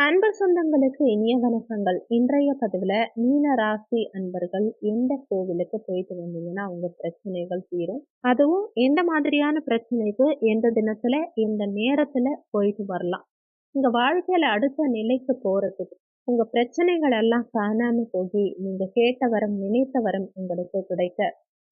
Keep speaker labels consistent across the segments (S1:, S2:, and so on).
S1: அன்பு சொந்தங்களுக்கு இனிய வணக்கங்கள். இன்றைய பதிவில் மீன ராசி அன்பர்கள் எந்த கோவிலுக்கு போயிட்டு வந்தீங்கன்னா அவங்க பிரச்சனைகள் தீரும். அதுவும் எந்த மாதிரியான பிரச்சனைக்கு எந்த தினத்துல எந்த நேரத்துல போயிட்டு வரலாம். உங்க வாழ்க்கையில அடுத்த நிலைக்கு போறதுக்கு உங்க பிரச்சனைகள் எல்லாம் காணாம போகி நீங்க கேட்ட வரம் நினைத்த வரம் உங்களுக்கு கிடைக்க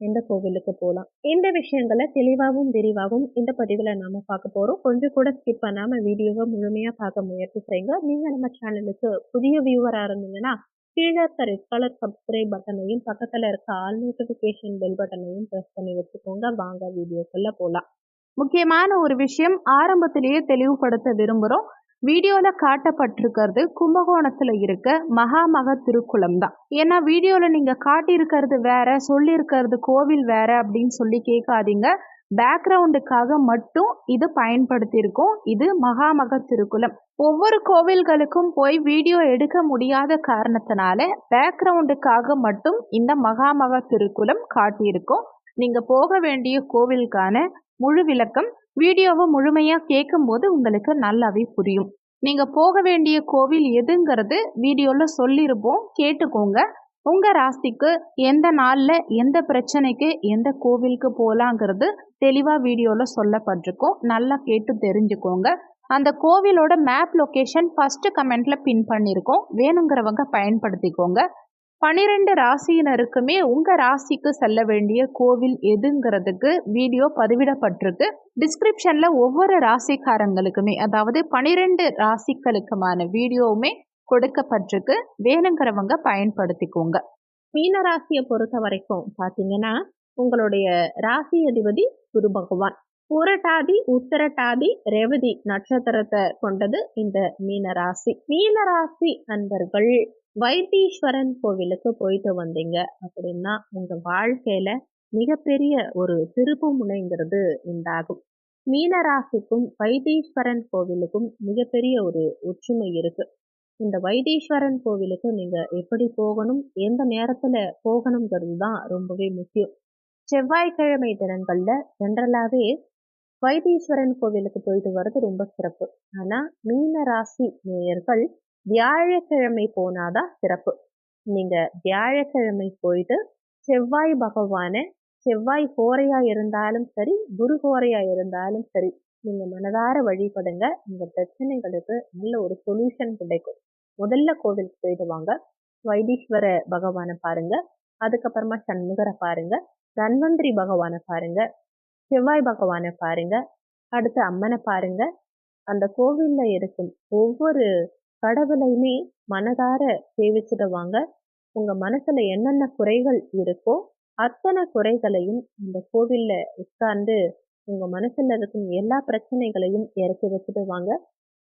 S1: எந்த கோவிலுக்கு போகலாம் இந்த விஷயங்களை தெளிவாகவும் விரிவாகவும் இந்த பதிவில் நாம பார்க்க போறோம். கொஞ்சம் கூட ஸ்கிப் பண்ணாம வீடியோவை முழுமையா பார்க்க முயற்சி செய்யுங்க. நீங்க நம்ம சேனலுக்கு புதிய வியூவரா இருந்தீங்கன்னா கீழே இருக்க ரெட் கலர் சப்ஸ்கிரைப் பட்டனையும் பக்கத்துல இருக்க ஆல் நோட்டிஃபிகேஷன் பெல் பட்டனையும் ப்ரெஸ் பண்ணி வச்சுக்கோங்க. வாங்க வீடியோக்குள்ள போகலாம்
S2: முக்கியமான ஒரு விஷயம் ஆரம்பத்திலேயே தெளிவுபடுத்த விரும்புகிறோம் வீடியோவில் காட்டப்பட்டிருக்கிறது கும்பகோணத்தில் இருக்க மகாமக திருக்குளம் தான். ஏன்னா வீடியோவில் நீங்கள் காட்டியிருக்கிறது வேற சொல்லியிருக்கிறது கோவில் வேற அப்படின்னு சொல்லி கேட்காதீங்க. பேக்ரவுண்டுக்காக மட்டும் இது பயன்படுத்தியிருக்கோம். இது மகாமக திருக்குளம். ஒவ்வொரு கோவில்களுக்கும் போய் வீடியோ எடுக்க முடியாத காரணத்தினால பேக்ரவுண்டுக்காக மட்டும் இந்த மகாமக திருக்குளம் காட்டியிருக்கோம். நீங்கள் போக வேண்டிய கோவிலுக்கான முழு விளக்கம் வீடியோவை முழுமையாக கேட்கும்போது உங்களுக்கு நல்லாவே புரியும். நீங்கள் போக வேண்டிய கோவில் எதுங்கிறது வீடியோவில் சொல்லியிருப்போம் கேட்டுக்கோங்க. உங்கள் ராசிக்கு எந்த நாளில் எந்த பிரச்சனைக்கு எந்த கோவிலுக்கு போகலாங்கிறது தெளிவாக வீடியோவில் சொல்லப்பட்டிருக்கோம். நல்லா கேட்டு தெரிஞ்சுக்கோங்க. அந்த கோவிலோட மேப் லொக்கேஷன் ஃபஸ்ட்டு கமெண்ட்டில் பின் பண்ணியிருக்கோம் வேணுங்கிறவங்க பயன்படுத்திக்கோங்க. பனிரெண்டு ராசியினருக்குமே உங்கள் ராசிக்கு செல்ல வேண்டிய கோவில் எதுங்கிறதுக்கு வீடியோ பதிவிடப்பட்டிருக்கு. டிஸ்கிரிப்ஷனில் ஒவ்வொரு ராசிக்காரங்களுக்குமே அதாவது பனிரெண்டு ராசிகளுக்குமான வீடியோவுமே கொடுக்கப்பட்டிருக்கு. வேணுங்கிறவங்க பயன்படுத்திக்கோங்க.
S1: மீன ராசியை பொறுத்த வரைக்கும் பார்த்தீங்கன்னா உங்களுடைய ராசி அதிபதி குரு பகவான். புரட்டாதி உத்தரட்டாதி ரேவதி நட்சத்திரத்தை கொண்டது இந்த மீன ராசி. மீன ராசி அன்பர்கள். வைத்தீஸ்வரன் கோவிலுக்கு போயிட்டு வந்தீங்க அப்படின்னா உங்க வாழ்க்கையில மிகப்பெரிய ஒரு திருப்பு முனைங்கிறது உண்டாகும். மீனராசிக்கும் வைத்தீஸ்வரன் கோவிலுக்கும் மிகப்பெரிய ஒரு ஒற்றுமை இருக்கு. இந்த வைத்தீஸ்வரன் கோவிலுக்கு நீங்க எப்படி போகணும் எந்த நேரத்துல போகணுங்கிறது தான் ரொம்பவே முக்கியம். செவ்வாய்க்கிழமை தினங்கள்ல ஜென்ரலாவே வைத்தீஸ்வரன் கோவிலுக்கு போயிட்டு வர்றது ரொம்ப சிறப்பு. ஆனா மீன ராசி நேயர்கள் வியாழக்கிழமை போனாதான் சிறப்பு. நீங்க வியாழக்கிழமை போயிட்டு செவ்வாய் பகவானை செவ்வாய் கோரையா இருந்தாலும் சரி குரு கோரையா இருந்தாலும் சரி நீங்க மனதார வழிபடுங்க. உங்க பிரச்சனைகளுக்கு நல்ல ஒரு சொல்யூஷன் கிடைக்கும். முதல்ல கோவிலுக்கு போயிட்டு வாங்க. வைத்தீஸ்வர பகவானை பாருங்க. அதுக்கப்புறமா சண்முகரை பாருங்க. தன்வந்திரி பகவானை பாருங்க. செவ்வாய் பகவானை பாருங்க. அடுத்து அம்மனை பாருங்க. அந்த கோவில்ல இருக்கும் ஒவ்வொரு கடவுளையுமே மனதார சேவிச்சிடுவாங்க. உங்க மனசுல என்னென்ன குறைகள் இருக்கோ அத்தனை குறைகளையும் இந்த கோவில்ல உட்கார்ந்து உங்க மனசுல இருக்கும் எல்லா பிரச்சனைகளையும் இறக்கி வச்சுடுவாங்க.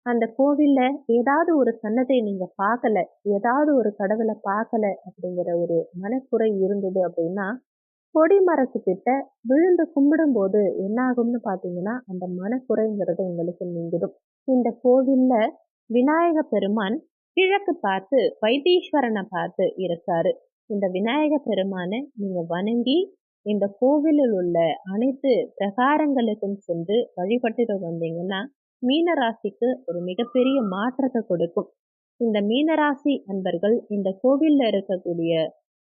S1: அந்த கோவில்ல ஏதாவது ஒரு சன்னதை நீங்க பார்க்கல ஏதாவது ஒரு கடவுளை பார்க்கல அப்படிங்கிற ஒரு மனக்குறை இருந்தது அப்படின்னா கொடி மரத்துக்கிட்ட விழுந்து கும்பிடும் போது என்ன ஆகும்னு பாத்தீங்கன்னா அந்த மனக்குறைங்கிறது உங்களுக்கு நீங்கிடும். இந்த கோவில்ல விநாயக பெருமான் கிழக்கு பார்த்து வைத்தீஸ்வரனை பார்த்து இருக்காரு. இந்த விநாயக பெருமானை நீங்க வணங்கி இந்த கோவிலில் உள்ள அனைத்து பிரகாரங்களுக்கும் சென்று வழிபட்டுட்டு வந்தீங்கன்னா மீனராசிக்கு ஒரு மிகப்பெரிய மாற்றத்தை கொடுக்கும். இந்த மீனராசி அன்பர்கள் இந்த கோவில்ல இருக்கக்கூடிய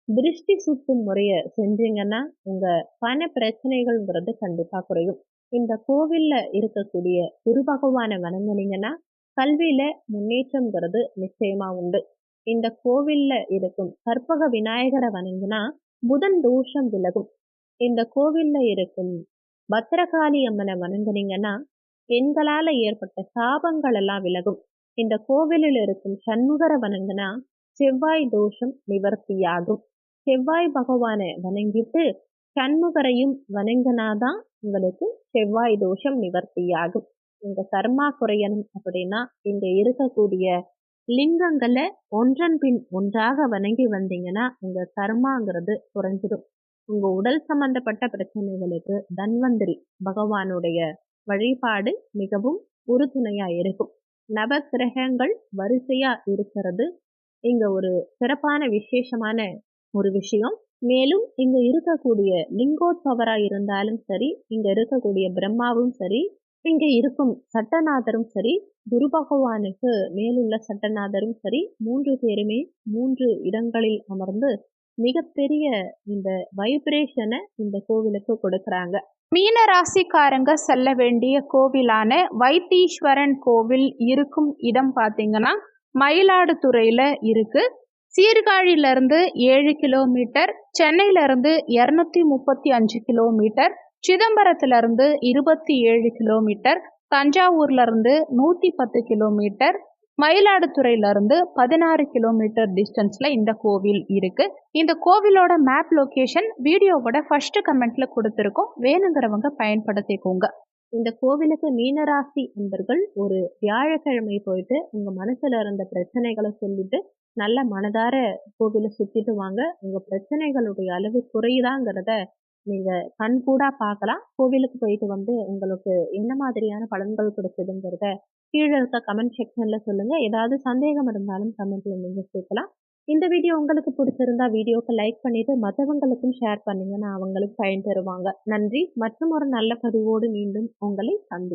S1: திருஷ்டி சுத்தும் முறைய செஞ்சீங்கன்னா உங்க பண பிரச்சனைகள்ங்கிறது கண்டிப்பா குறையும். இந்த கோவில்ல இருக்கக்கூடிய குரு பகவானை வணங்கினீங்கன்னா கல்வியில முன்னேற்றம்ங்கிறது நிச்சயமா உண்டு. இந்த கோவில்ல இருக்கும் கற்பக விநாயகரை வணங்கினா புதன் தோஷம் விலகும். இந்த கோவில்ல இருக்கும் பத்திரகாளி அம்மனை வணங்குனீங்கன்னா பெண்களால ஏற்பட்ட சாபங்கள் எல்லாம் விலகும். இந்த கோவிலில் இருக்கும் சண்முகரை வணங்கினா செவ்வாய் தோஷம் நிவர்த்தியாகும். செவ்வாய் பகவானை வணங்கிட்டு சண்முகரையும் வணங்கினாதான் உங்களுக்கு செவ்வாய் தோஷம் நிவர்த்தியாகும். உங்க கர்மா குறையணும் அப்படின்னா இங்க இருக்கக்கூடிய லிங்கங்களை ஒன்றன் பின் ஒன்றாக வணங்கி வந்தீங்கன்னா உங்க கர்மாங்கிறது குறைஞ்சிடும். உங்க உடல் சம்பந்தப்பட்ட பிரச்சனைகளுக்கு தன்வந்திரி பகவானுடைய வழிபாடு மிகவும் உறுதுணையா இருக்கும். நவ கிரகங்கள் வரிசையா இருக்கிறது. இங்க ஒரு சிறப்பான விசேஷமான ஒரு விஷயம். மேலும் இங்க இருக்கக்கூடிய லிங்கோத்சவரா இருந்தாலும் சரி இங்க இருக்கக்கூடிய பிரம்மாவும் சரி இங்கே இருக்கும் சட்டநாதரும் சரி குரு பகவானுக்கு மேலுள்ள சட்டநாதரும் சரி மூன்று பேருமே மூன்று இடங்களில் அமர்ந்து மிகப்பெரிய இந்த வைப்ரேஷனை இந்த கோவிலுக்கு கொடுக்குறாங்க.
S2: மீன ராசிக்காரங்க செல்ல வேண்டிய கோவிலான வைத்தீஸ்வரன் கோவில் இருக்கும் இடம் பார்த்தீங்கன்னா மயிலாடுதுறையில் இருக்கு. சீர்காழியிலிருந்து ஏழு கிலோமீட்டர் சென்னையிலிருந்து இரநூத்தி முப்பத்தி அஞ்சு கிலோமீட்டர் சிதம்பரத்திலிருந்து இருபத்தி ஏழு கிலோமீட்டர் தஞ்சாவூர்லேருந்து நூற்றி பத்து கிலோமீட்டர் மயிலாடுதுறையிலேருந்து பதினாறு கிலோமீட்டர் டிஸ்டன்ஸில் இந்த கோவில் இருக்குது இந்த கோவிலோட மேப் லொக்கேஷன் வீடியோவோட ஃபஸ்ட்டு கமெண்ட்டில் கொடுத்துருக்கோம். வேணுங்கிறவங்க பயன்படுத்திக்கோங்க.
S1: இந்த கோவிலுக்கு மீனராசி என்பர்கள் ஒரு வியாழக்கிழமை போயிட்டு உங்கள் மனசில் இருந்த பிரச்சனைகளை சொல்லிட்டு நல்ல மனதார கோவிலை சுற்றிட்டு வாங்க. உங்கள் பிரச்சனைகளுடைய அளவு குறையுதாங்கிறத நீங்க கண்கூடா பார்க்கலாம். கோவிலுக்கு போயிட்டு வந்து உங்களுக்கு என்ன மாதிரியான பலன்கள் கிடைச்சதுங்கிறத கீழே இருக்க கமெண்ட் செக்ஷன்ல சொல்லுங்க. ஏதாவது சந்தேகம் இருந்தாலும் கமெண்ட்ல நீங்க கேட்கலாம். இந்த வீடியோ உங்களுக்கு பிடிச்சிருந்தா வீடியோக்கு லைக் பண்ணிட்டு மற்றவங்களுக்கும் ஷேர் பண்ணீங்கன்னா அவங்களுக்கு பயன் தருவாங்க. நன்றி. மற்றும் ஒரு நல்ல பதிவோடு மீண்டும் உங்களை சந்தி